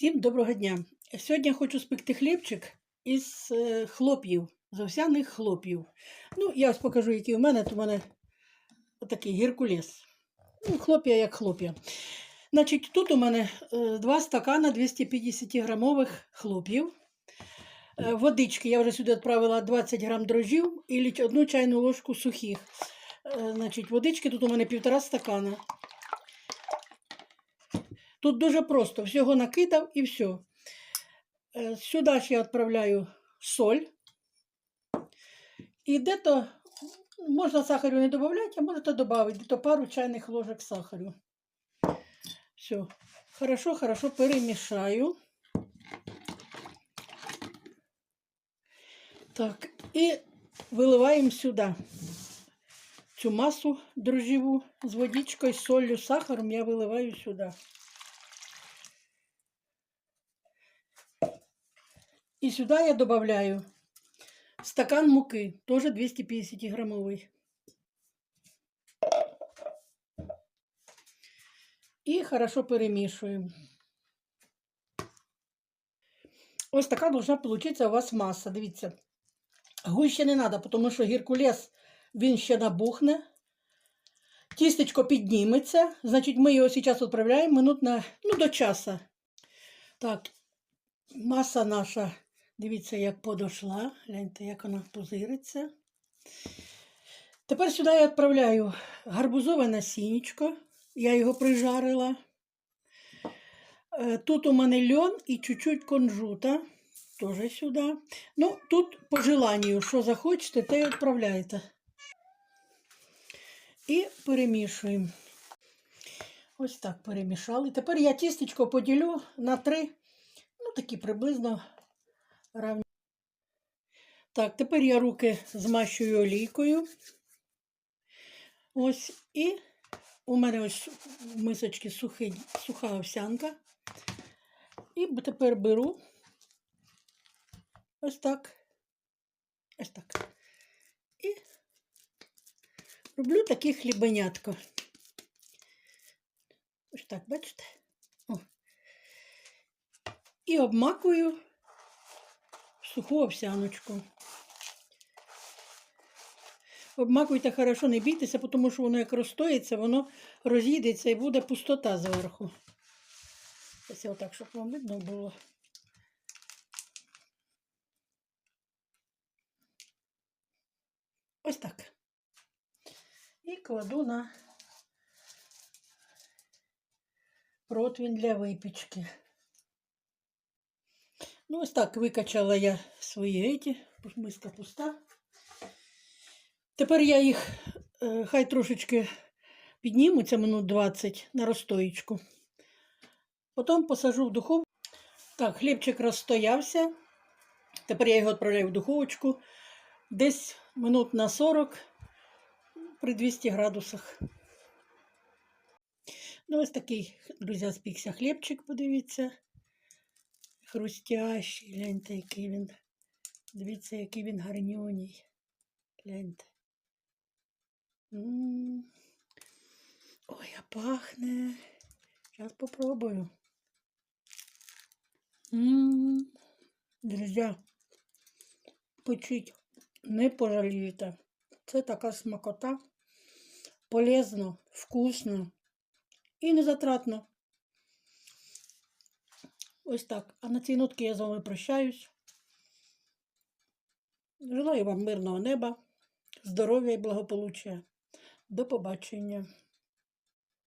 Всім доброго дня! Сьогодні я хочу спекти хлібчик із е, хлоп'їв, з овсяних хлоп'їв. Ну, я ось покажу, які у мене. То у мене такий геркулес. Ну, хлоп'я як хлоп'я. Значить, тут у мене е, два стакана 250 грамових хлоп'їв. Е, Водички я вже сюди відправила 20 грам дрожжів і одну чайну ложку сухих. Значить, водички тут у мене півтора стакана. Тут дуже просто, всього накидав і все. Сюди ж я відправляю соль. І де-то можна сахарю не додати, а можете додати де-то пару чайних ложок сахарю. Все. Хорошо, хорошо перемішаю. Так, і виливаємо сюди цю масу дрожжеву з водичкою, солью, сахаром я виливаю сюди. І сюди я добавляю стакан муки, тоже 250 грамовий. І хорошо перемішуємо. Ось така должна получиться у вас маса. Дивіться. Гуще не треба, тому що гіркулес він ще набухне. Тістечко підніметься. Значить, ми його зараз відправляємо минут на, ну, до часа. Так, маса наша, дивіться, як подошла. Гляньте, як вона позириться. Тепер сюди я відправляю гарбузове насіннячко. Я його прижарила. Е, Тут у мене льон і чуть-чуть кунжута. Теж сюди. Ну, тут по желанню, що захочете, те й відправляєте. І перемішуємо. Ось так перемішали. Тепер я тістечко поділю на три, ну такі приблизно Так, тепер я руки змащую олійкою. Ось і у мене ось в мисочці сухий, суха овсянка. І тепер беру ось так. Ось так. І роблю такі хлібенятко. Ось так, бачите? О. І обмакую суху овсяночку. Обмакуйте хорошо, не бійтеся, тому що воно як розстоїться, воно роз'їдеться і буде пустота зверху. Ось отак, щоб вам видно було. Ось так. І кладу на противень для випічки. Ну, ось так викачала я свої еті, миска пуста. Тепер я їх е, хай трошечки піднімуться минут 20 на розстоїчку. Потім посажу в духовку. Так, хлібчик розстоявся. Тепер я його відправляю в духовочку десь минут на 40 при 200 градусах. Ну, ось такий, друзі, спікся хлібчик, подивіться. Хрустящий, гляньте, який він. Дивіться, який він гарнюній. Гляньте. М. Ой, а пахне. Зараз попробую. Друзі, почуть, не пожалієте. Це така смакота. Полезно, вкусно і незатратно. Ось так. А на цій нотці я з вами прощаюсь. Желаю вам мирного неба, здоров'я і благополуччя. До побачення.